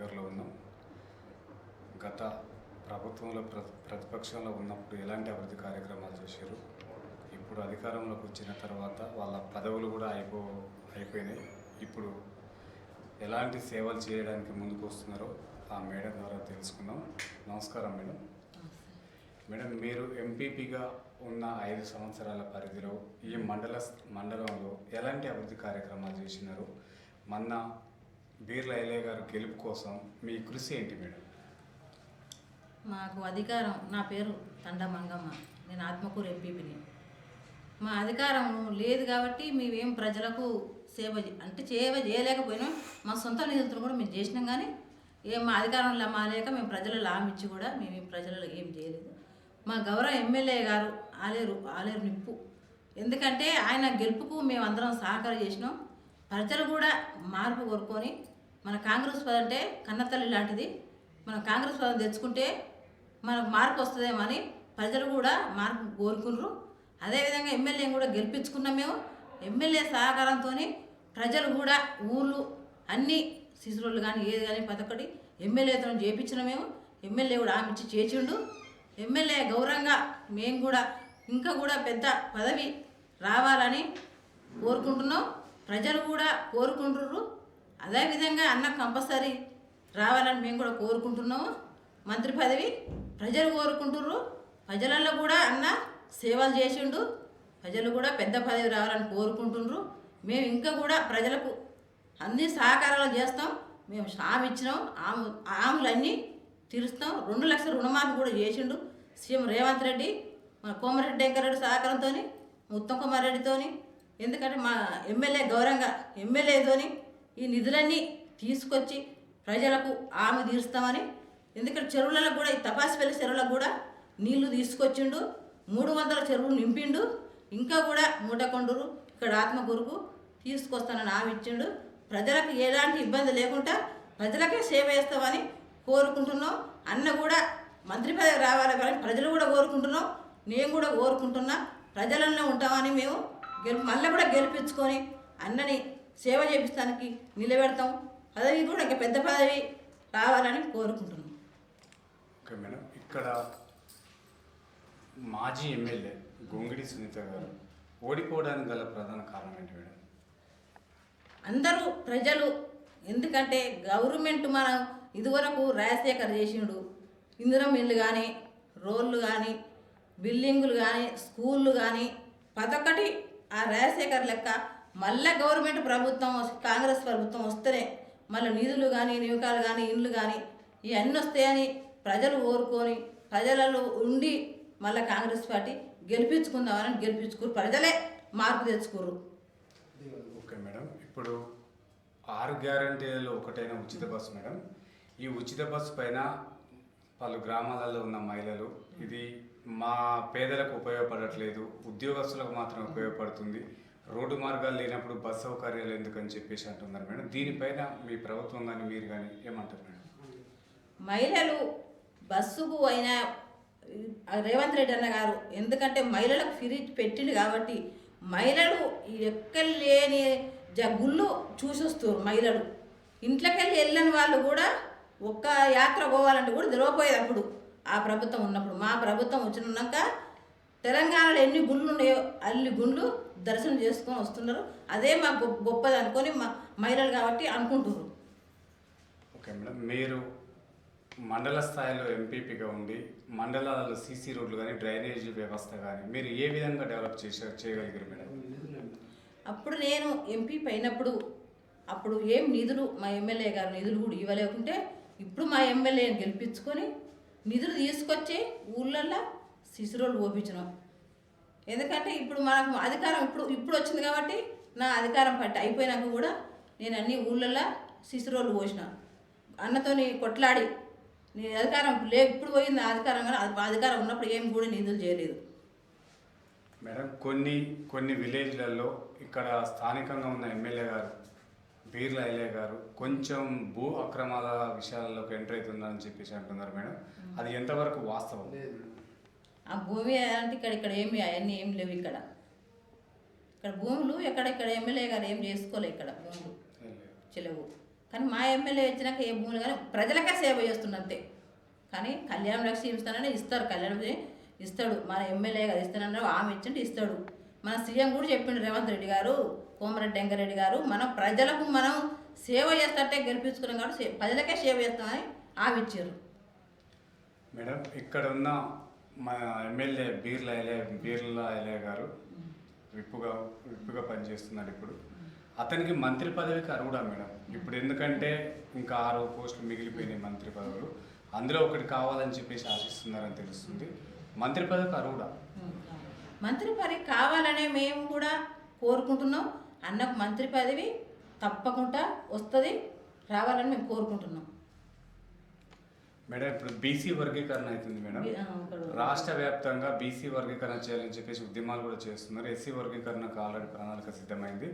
దగ్గరలో ఉన్నాం. గత ప్రభుత్వంలో ప్రతిపక్షంలో ఉన్నప్పుడు ఎలాంటి అభివృద్ధి కార్యక్రమాలు చేశారు? ఇప్పుడు అధికారంలోకి వచ్చిన తర్వాత వాళ్ళ పదవులు కూడా అయిపో అయిపోయినాయి. ఇప్పుడు ఎలాంటి సేవలు చేయడానికి ముందుకు వస్తున్నారో ఆ మేడం ద్వారా తెలుసుకుందాం. నమస్కారం మేడం. మేడం మీరు ఎంపీపీగా ఉన్న ఐదు సంవత్సరాల పరిధిలో ఈ మండల మండలంలో ఎలాంటి అభివృద్ధి కార్యక్రమాలు చేసినారు? మొన్న బీర్ల ఐలయ్య గారు గెలుపు కోసం మీ కృషి ఏంటి మేడం? మాకు అధికారం నా పేరు తండ మంగమ్మ. నేను ఆత్మకూరు ఎంపీపీని. మా అధికారం లేదు కాబట్టి మేమేం ప్రజలకు సేవ అంటే సేవ చేయలేకపోయినాం. మా సొంత నిధులతో కూడా మేము చేసినాం కానీ ఏం మా అధికారంలో మా లేక మేము ప్రజలు లామిచ్చి కూడా మేము ప్రజలలో ఏం చేయలేదు. మా గౌరవ ఎమ్మెల్యే గారు ఆలేరు ఆలేరు నిప్పు. ఎందుకంటే ఆయన గెలుపుకు మేము అందరం సహకారం చేసినాం. ప్రజలు కూడా మార్పు కోరుకొని మన కాంగ్రెస్ పదం అంటే కన్నతల్లి లాంటిది. మనం కాంగ్రెస్ పదం తెచ్చుకుంటే మనకు మార్పు వస్తుందేమో అని ప్రజలు కూడా మార్పు కోరుకున్నారు అదేవిధంగా ఎమ్మెల్యేని కూడా గెలిపించుకున్నాం మేము. ఎమ్మెల్యే సహకారంతో ప్రజలు కూడా ఊళ్ళు అన్ని శిశురులు కానీ ఏది కానీ ప్రతి ఒక్కటి ఎమ్మెల్యేతో చేయించిన మేము. ఎమ్మెల్యే కూడా ఆమె ఇచ్చి చేచిండు ఎమ్మెల్యే గౌరవంగా మేము కూడా ఇంకా కూడా పెద్ద పదవి రావాలని కోరుకుంటున్నాం. ప్రజలు కూడా కోరుకుంటున్నారు అదేవిధంగా అన్న కంపల్సరీ రావాలని మేము కూడా కోరుకుంటున్నాము. మంత్రి పదవి ప్రజలు కోరుకుంటుర్రు. ప్రజలలో కూడా అన్న సేవలు చేసిండు. ప్రజలు కూడా పెద్ద పదవి రావాలని కోరుకుంటున్నారు మేము ఇంకా కూడా ప్రజలకు అన్ని సహకారాలు చేస్తాం. మేము హామీ ఇచ్చినాం. ఆము ఆములన్నీ తీరుస్తాం. రెండు లక్షల రుణమాఫీ కూడా చేసిండు సీఎం రేవంత్ రెడ్డి. మన కోమరెడ్డి వెంకరెడ్డి సహకారంతో ఉత్తమ్ కుమార్ రెడ్డితోని ఎందుకంటే మా ఎమ్మెల్యే గౌరవంగా ఎమ్మెల్యేతోని ఈ నిధులన్నీ తీసుకొచ్చి ప్రజలకు ఆమె తీరుస్తామని ఎందుకంటే చెరువులలో కూడా ఈ తపాసిపల్లి చెరువులకు కూడా నీళ్ళు తీసుకొచ్చిండు మూడు వందల చెరువులు నింపిండు ఇంకా కూడా మూటకొండూరు ఇక్కడ ఆత్మకూరుకు తీసుకొస్తానని ఆమె ఇచ్చిండు. ప్రజలకు ఎలాంటి ఇబ్బంది లేకుండా ప్రజలకే సేవ చేస్తామని కోరుకుంటున్నాం. అన్న కూడా మంత్రి పదవి రావాలి కానీ ప్రజలు కూడా కోరుకుంటున్నాం. నేను కూడా కోరుకుంటున్నా ప్రజలలో ఉంటామని మేము గెలుపు మళ్ళీ కూడా గెలిపించుకొని అన్నని సేవ చేపిస్తానికి నిలబెడతాం. పదవి కూడా ఇంకా పెద్ద పదవి రావాలని కోరుకుంటున్నాం. Okay madam. ఇక్కడ మాజీ ఎమ్మెల్యే గొంగిడి సునీత గారు ఓడిపోవడానికి గల ప్రధాన కారణం ఏంటి మేడం? అందరూ ప్రజలు ఎందుకంటే గవర్నమెంట్ మనం ఇదివరకు రాజశేఖర్ చేసిండు. ఇందిరం ఇల్లు కానీ రోడ్లు కానీ బిల్డింగులు కానీ స్కూళ్ళు కానీ ఒక్కటి ఆ రాజశేఖర్ లెక్క మళ్ళా గవర్నమెంట్ ప్రభుత్వం కాంగ్రెస్ ప్రభుత్వం వస్తేనే మళ్ళీ నిధులు కానీ నియమకాలు కానీ ఇండ్లు కానీ ఇవన్నీ వస్తాయని ప్రజలు కోరుకొని ప్రజలలో ఉండి మళ్ళీ కాంగ్రెస్ పార్టీ గెలిపించుకుందామని గెలిపించుకోరు. ప్రజలే మార్పు తెచ్చుకోరు. Okay madam. ఇప్పుడు ఆరు గ్యారంటీలలో ఒకటైన ఉచిత బస్సు మేడం. ఈ ఉచిత బస్సు పైన పలు గ్రామాలలో ఉన్న మహిళలు మా పేదలకు ఉపయోగపడట్లేదు ఉద్యోగస్తులకు మాత్రం ఉపయోగపడుతుంది. రోడ్డు మార్గాలు లేనప్పుడు బస్ సౌకర్యాలు ఎందుకని చెప్పేసి అంటున్నారు మేడం. దీనిపైన మీ ప్రభుత్వం కానీ మీరు కానీ ఏమంటారు మేడం? మహిళలు బస్సుకు అయినా రేవంత్ రెడ్డి అన్న గారు ఎందుకంటే మహిళలకు ఫ్రీ పెట్టిండు కాబట్టి మహిళలు ఎక్కడ లేని గుళ్ళు చూసొస్తారు మహిళలు. ఇంట్లోకెళ్ళి వెళ్ళని వాళ్ళు కూడా ఒక్క యాత్ర పోవాలంటే కూడా తెలియపోయేది అప్పుడు. ఆ ప్రభుత్వం ఉన్నప్పుడు. మా ప్రభుత్వం వచ్చినాక తెలంగాణలో ఎన్ని గుళ్ళు ఉన్నాయో అన్ని గుళ్ళు దర్శనం చేసుకొని వస్తున్నారు. అదే మా గొప్ప గొప్పది అనుకొని మా మహిళలు కాబట్టి అనుకుంటున్నారు. Okay madam. మీరు మండల స్థాయిలో ఎంపీపీగా ఉండి మండలాలలో సీసీ రోడ్లు కానీ డ్రైనేజీ వ్యవస్థ కానీ మీరు ఏ విధంగా డెవలప్ చేసే చేయగలిగారు మేడం? అప్పుడు నేను ఎంపీ అయినప్పుడు అప్పుడు ఏం నిధులు మా ఎమ్మెల్యే గారు నిధులు కూడా ఇవ్వలేకుంటే ఇప్పుడు మా ఎమ్మెల్యేని గెలిపించుకొని నిధులు తీసుకొచ్చి ఊళ్ళల్లో శిశురోళ్ళు ఓపించినాం ఎందుకంటే ఇప్పుడు మనకు అధికారం ఇప్పుడు ఇప్పుడు వచ్చింది కాబట్టి నా అధికారం పట్టి అయిపోయినాక కూడా నేను అన్ని ఊళ్ళల్లో శిశురోళ్ళు పోసిన. అన్నతోని కొట్లాడి నీ అధికారం లే ఇప్పుడు పోయింది నా అధికారం కానీ అధికారం ఉన్నప్పుడు ఏం కూడా నిధులు చేయలేదు. మేడం కొన్ని కొన్ని విలేజ్లలో ఇక్కడ స్థానికంగా ఉన్న ఎమ్మెల్యే గారు బీర్ల ఎల్ఏ గారు కొంచెం భూ అక్రమాల విషయాలలోకి ఎంటర్ అవుతున్నారని చెప్పేసి అంటున్నారు మేడం. అది ఎంతవరకు వాస్తవం? ఆ భూమి అంటే ఇక్కడ ఇక్కడ ఏమి అవన్నీ ఏం లేవు ఇక్కడ. ఇక్కడ భూములు ఎక్కడ ఇక్కడ ఎమ్మెల్యే గారు ఏం చేసుకోలే ఇక్కడ. భూములు. చెలవు. కానీ మా ఎమ్మెల్యే వచ్చినాక ఏ భూములు కానీ ప్రజలకే సేవ చేస్తున్నారు అంతే. కానీ కళ్యాణ లక్ష్మి ఇస్తానని ఇస్తారు. కళ్యాణ ఇస్తాడు. మన ఎమ్మెల్యే గారు ఇస్తానన్నారు. ఆమె ఇచ్చింటే ఇస్తాడు. మన సీఎం కూడా చెప్పిండు రేవంత్ రెడ్డి గారు కోమరెడ్డి వెంకరెడ్డి గారు మనం ప్రజలకు మనం సేవ చేస్తాంటే గెలిపించుకున్నాం కాబట్టి ప్రజలకే సేవ చేస్తామని ఆమె ఇచ్చారు మేడం ఇక్కడ ఉన్న మా ఎమ్మెల్యే బీర్ల ఎలే బీర్ల ఎలే గారు విప్పుగా విప్పుగా పనిచేస్తున్నాడు ఇప్పుడు. అతనికి మంత్రి పదవికి అర్హుడా మేడం? ఇప్పుడు ఎందుకంటే ఇంకా ఆరు పోస్టులు మిగిలిపోయినాయి మంత్రి పదవులు. అందులో ఒకటి కావాలని చెప్పేసి ఆశిస్తున్నారని తెలుస్తుంది. మంత్రి పదవికి అర్హుడా? మంత్రి పదవి కావాలనే మేము కూడా కోరుకుంటున్నాం. అన్నకు మంత్రి పదవి తప్పకుండా వస్తుంది రావాలని మేము కోరుకుంటున్నాం. మేడం ఇప్పుడు బీసీ వర్గీకరణ అవుతుంది మేడం. రాష్ట్ర వ్యాప్తంగా బీసీ వర్గీకరణ చేయాలని చెప్పేసి ఉద్యమాలు కూడా చేస్తున్నారు. ఎస్సీ వర్గీకరణకు ఆల్రెడీ ప్రణాళిక సిద్ధమైంది.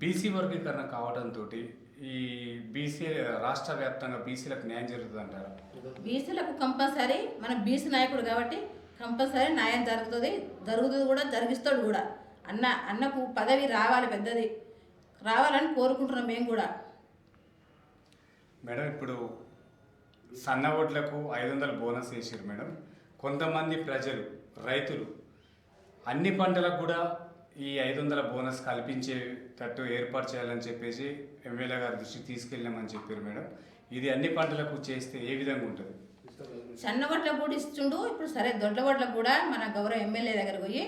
బీసీ వర్గీకరణ కావడంతో ఈ బీసీ రాష్ట్ర వ్యాప్తంగా బీసీలకు న్యాయం జరుగుతుంది అంటారా? బీసీలకు కంపల్సరీ మన బీసీ నాయకుడు కాబట్టి కంపల్సరీ న్యాయం జరుగుతుంది జరుగుతుంది కూడా జరిగిస్తాడు కూడా. అన్న అన్నకు పదవి రావాలి పెద్దది. రావాలని కోరుకుంటున్నాం మేము కూడా. మేడం ఇప్పుడు సన్న ఓట్లకు ఐదు వందల బోనస్ వేసారు మేడం. కొంతమంది ప్రజలు రైతులు అన్ని పంటలకు కూడా ఈ ఐదు వందల బోనస్ కల్పించేటట్టు ఏర్పాటు చేయాలని చెప్పేసి ఎమ్మెల్యే గారి దృష్టికి తీసుకెళ్ళామని చెప్పారు మేడం. ఇది అన్ని పంటలకు చేస్తే ఏ విధంగా ఉంటుంది? సన్న వడ్లకు కూడా ఇస్తుండు ఇప్పుడు సరే దొడ్ల వడ్లకు కూడా మన గౌరవ ఎమ్మెల్యే దగ్గరకు పోయి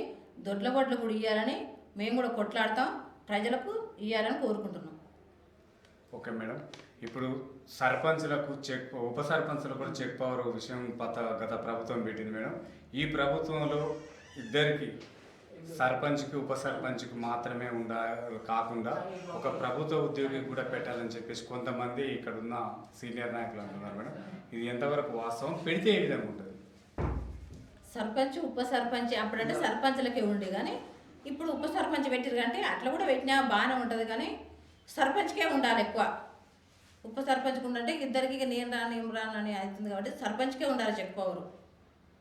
దొడ్ల బొడ్లు కూడా ఇవ్వాలని మేము కూడా కొట్లాడతాం ప్రజలకు ఇవ్వాలని కోరుకుంటున్నాం. Okay madam. ఇప్పుడు సర్పంచులకు చెక్ ఉప సర్పంచులకు కూడా చెక్ పవర్ విషయం పత గత ప్రభుత్వం పెట్టింది మేడం. ఈ ప్రభుత్వంలో ఇద్దరికి సర్పంచ్కి ఉప సర్పంచ్కి మాత్రమే ఉండ కాకుండా ఒక ప్రభుత్వ ఉద్యోగి కూడా పెట్టాలని చెప్పేసి కొంతమంది ఇక్కడ ఉన్న సీనియర్ నాయకులు అంటున్నారు మేడం. ఇది ఎంతవరకు వాస్తవం? పెడితే ఏ విధంగా ఉంటుంది? సర్పంచ్ ఉప సర్పంచ్ అప్పుడంటే సర్పంచ్లకే ఉండే కానీ ఇప్పుడు ఉప సర్పంచ్ పెట్టిరు కంటే అట్లా కూడా పెట్టినా బాగానే ఉంటుంది కానీ సర్పంచ్కే ఉండాలి ఎక్కువ. ఉప సర్పంచ్కి ఉండంటే ఇద్దరికి ఇక నేను రాను ఏం రాను అని అవుతుంది కాబట్టి సర్పంచ్కే ఉండాలి చెక్ పవర్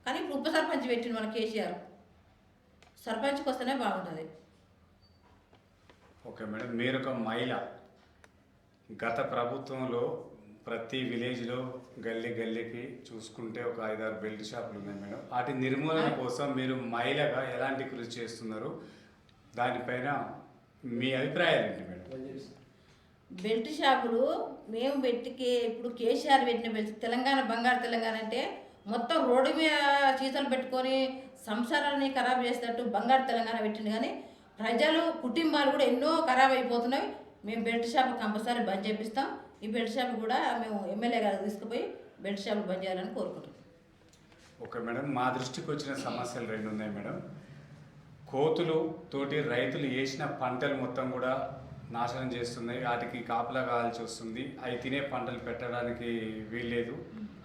కానీ ఇప్పుడు ఉప సర్పంచ్ పెట్టిండు మన కేసీఆర్. సర్పంచ్కి వస్తేనే బాగుంటుంది. ఓకే మేడం మీరు ఒక మహిళ. గత ప్రభుత్వంలో ప్రతి విలేజ్లో గల్లీ గల్లీకి చూసుకుంటే ఒక ఐదారు బెల్ట్ షాపులు ఉన్నాయి మేడం. వాటి నిర్మూలన కోసం మీరు మహిళగా ఎలాంటి కృషి చేస్తున్నారు? దానిపైన మీ అభిప్రాయాలు ఏంటి మేడం? బెల్ట్ షాపులు మేము పెట్టికే ఇప్పుడు కేసీఆర్ పెట్టిన బెల్ట్ తెలంగాణ బంగారు తెలంగాణ అంటే మొత్తం రోడ్డు మీద చీతలు పెట్టుకొని సంసారాన్ని ఖరాబ్ చేసేటట్టు బంగారు తెలంగాణ పెట్టింది. కానీ ప్రజలు కుటుంబాలు కూడా ఎన్నో ఖరాబ్ అయిపోతున్నాయి. మేము బెల్ట్ షాప్ కంపల్సరీ బంద్ చేపిస్తాం. ఈ బెల్ట్ షాప్ కూడా మేము ఎమ్మెల్యే గారికి తీసుకుపోయి బెల్ట్ షాప్ బంద్ చేయాలని కోరుకుంటున్నాం. ఓకే మేడం మా దృష్టికి వచ్చిన సమస్యలు రెండు ఉన్నాయి మేడం. కోతులు తోటి రైతులు వేసిన పంటలు మొత్తం కూడా నాశనం చేస్తున్నాయి. వాటికి కాపలా కావాల్సి వస్తుంది. అవి తినే పంటలు పెట్టడానికి వీల్లేదు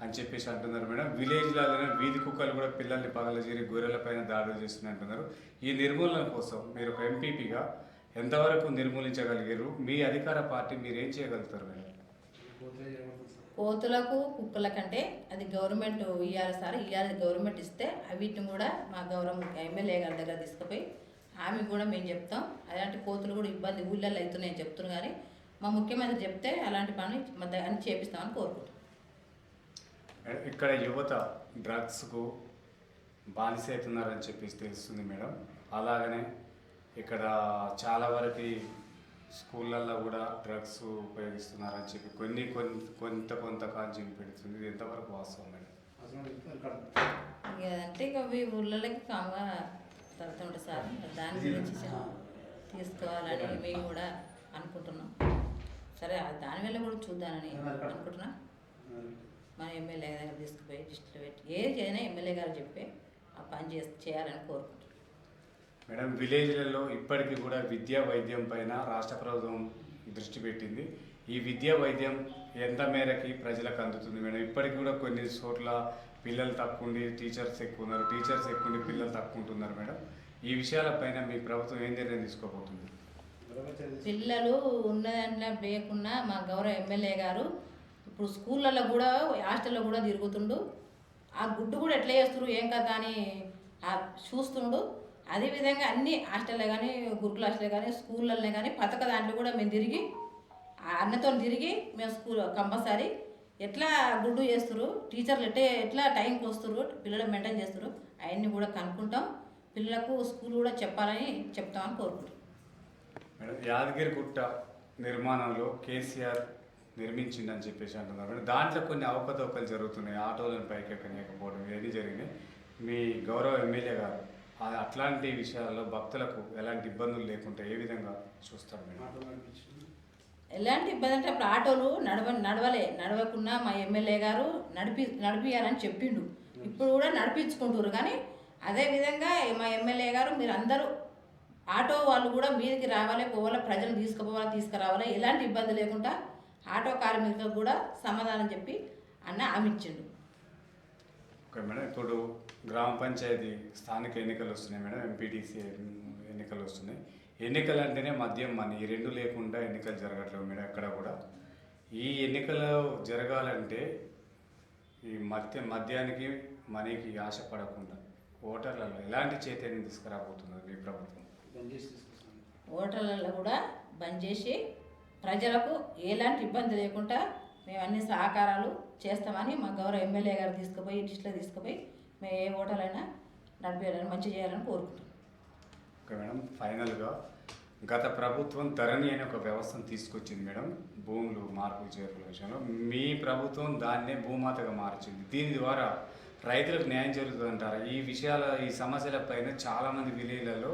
అని చెప్పేసి అంటున్నారు మేడం. విలేజ్లలోనే వీధి కుక్కలు కూడా పిల్లల్ని పగలజేరి గొర్రెల పైన దాడులు చేస్తున్నాయి అంటున్నారు. ఈ నిర్మూలన కోసం మీరు ఒక ఎంపీపీగా ఎంతవరకు నిర్మూలించగలిగారు? మీ అధికార పార్టీ మీరు ఏం చేయగలుగుతారు మేడం? కోతులకు కుక్కల కంటే అది గవర్నమెంట్ ఇవ్వాలి సార్. ఇవ్వాలి గవర్నమెంట్ ఇస్తే వీటిని కూడా మా గౌరవ ఎమ్మెల్యే గారి దగ్గర తీసుకుపోయి ఆమె కూడా మేము చెప్తాం. అలాంటి కోతులు కూడా ఇబ్బంది ఊళ్ళల్లో అవుతున్నాయని చెప్తున్నాం కానీ మా ముఖ్యమంత్రి చెప్తే అలాంటి పని మా దగ్గర అని చేపిస్తామని కోరుకుంటున్నాం. ఇక్కడ యువత డ్రగ్స్కు బానిస అవుతున్నారని చెప్పేసి తెలుస్తుంది మేడం. అలాగనే ఇక్కడ చాలా వరకు స్కూళ్ళల్లో కూడా డ్రగ్స్ ఉపయోగిస్తున్నారని చెప్పి కొన్ని కొన్ని కొంత కొంత కాంచి పెడుతుంది. ఇది ఎంతవరకు వాస్తవం మేడం? ఇక అంటే ఇక ఈ ఊళ్ళలోకి కామగా తడుతుంటే సార్. దాని గురించి తీసుకోవాలని మేము కూడా అనుకుంటున్నాం. సరే ఆ దాని వల్ల కూడా చూద్దామని అనుకుంటున్నాం. మన ఎమ్మెల్యే దగ్గర తీసుకుపోయి దృష్టిలో పెట్టి ఏది అయినా ఎమ్మెల్యే గారు చెప్పి ఆ పని చేసి చేయాలని కోరుకుంటున్నాం. మేడం విలేజ్లలో ఇప్పటికీ కూడా విద్యా వైద్యం పైన రాష్ట్ర ప్రభుత్వం దృష్టి పెట్టింది. ఈ విద్యా వైద్యం ఎంత మేరకి ప్రజలకు అందుతుంది మేడం? ఇప్పటికి కూడా కొన్ని చోట్ల పిల్లలు తక్కువ ఉండి టీచర్స్ ఎక్కువ ఉన్నారు టీచర్స్ ఎక్కువ ఉండి పిల్లలు తక్కువ ఉంటున్నారు మేడం. ఈ విషయాలపైన మీ ప్రభుత్వం ఏం నిర్ణయం తీసుకోబోతుంది? పిల్లలు ఉన్నదాంట్లో లేకున్నా మా గౌరవ ఎమ్మెల్యే గారు ఇప్పుడు స్కూళ్ళల్లో కూడా హాస్టల్లో కూడా తిరుగుతుండు. ఆ గుడ్డు కూడా ఎట్లా చేస్తున్నారు ఏం కదా అని ఆ చూస్తుండు. అదేవిధంగా అన్ని హాస్టల్లో కానీ గురుకుల హాస్టల్లో కానీ స్కూళ్ళల్లో కానీ పథక దాంట్లో కూడా మేము తిరిగి అన్నతో తిరిగి మేము స్కూల్ కంపల్సరీ ఎట్లా గుడ్డు చేస్తారు టీచర్లు ఎట్టే ఎట్లా టైంకి వస్తారు పిల్లలు మెయింటైన్ చేస్తారు అవన్నీ కూడా కనుక్కుంటాం. పిల్లలకు స్కూల్ కూడా చెప్పాలని చెప్తామని కోరుకుంటాం యాదగిరి యాదగిరిగుట్ట నిర్మాణంలో కేసీఆర్ నిర్మించిందని చెప్పేసి అంటున్నారు. దాంట్లో కొన్ని అవకతవకలు జరుగుతున్నాయి. ఆటోలను పైకెక్కనియకపోవడం ఇవన్నీ జరిగినాయి. మీ గౌరవ ఎమ్మెల్యే గారు అట్లాంటి విషయాల్లో భక్తులకు ఎలాంటి ఇబ్బందులు లేకుండా ఏ విధంగా చూస్తారు మేడం ఎలాంటి ఇబ్బంది అంటే అప్పుడు ఆటోలు నడవ నడవలే. నడవకుండా మా ఎమ్మెల్యే గారు నడిపి నడిపియాలని చెప్పిండు. ఇప్పుడు కూడా నడిపించుకుంటారు కానీ అదే విధంగా మా ఎమ్మెల్యే గారు మీరు అందరూ ఆటో వాళ్ళు కూడా మీదకి రావాలి పోవాలి ప్రజలు తీసుకుపోవాలి తీసుకురావాలి ఎలాంటి ఇబ్బంది లేకుండా ఆటో కార్మికులకు కూడా సమాధానం చెప్పి అన్న హామీ ఇచ్చిండు. Okay madam. ఇప్పుడు గ్రామ పంచాయతీ స్థానిక ఎన్నికలు వస్తున్నాయి మేడం ఎంపీటీసీ ఎన్నికలు వస్తున్నాయి. ఎన్నికలు అంటేనే మద్యం మనీ ఈ రెండు లేకుండా ఎన్నికలు జరగట్లేవు మేడం ఎక్కడ కూడా. ఈ ఎన్నికలు జరగాలంటే ఈ మద్య మద్యానికి మనీకి ఆశపడకుండా ఓటర్లలో ఎలాంటి చైతన్యం తీసుకురాబోతున్నారు మీ ప్రభుత్వం? ఓటర్లలో కూడా బంద్ చేసి ప్రజలకు ఎలాంటి ఇబ్బంది లేకుండా మేము అన్ని సహకారాలు చేస్తామని మా గౌరవ ఎమ్మెల్యే గారు తీసుకుపోయి డిస్ట్లో తీసుకుపోయి మేము ఏ ఓటర్లైనా నడిపేయాలని మంచి చేయాలని కోరుకుంటున్నాం. Okay madam. ఫైనల్గా గత ప్రభుత్వం ధరణి అనే ఒక వ్యవస్థను తీసుకొచ్చింది మేడం. భూములు మార్పులు చేర్పుల విషయంలో. మీ ప్రభుత్వం దాన్నే భూమాతగా మార్చింది. దీని ద్వారా రైతులకు న్యాయం జరుగుతుందంటారా? ఈ విషయాల ఈ సమస్యల పైన చాలామంది విలేజ్లలో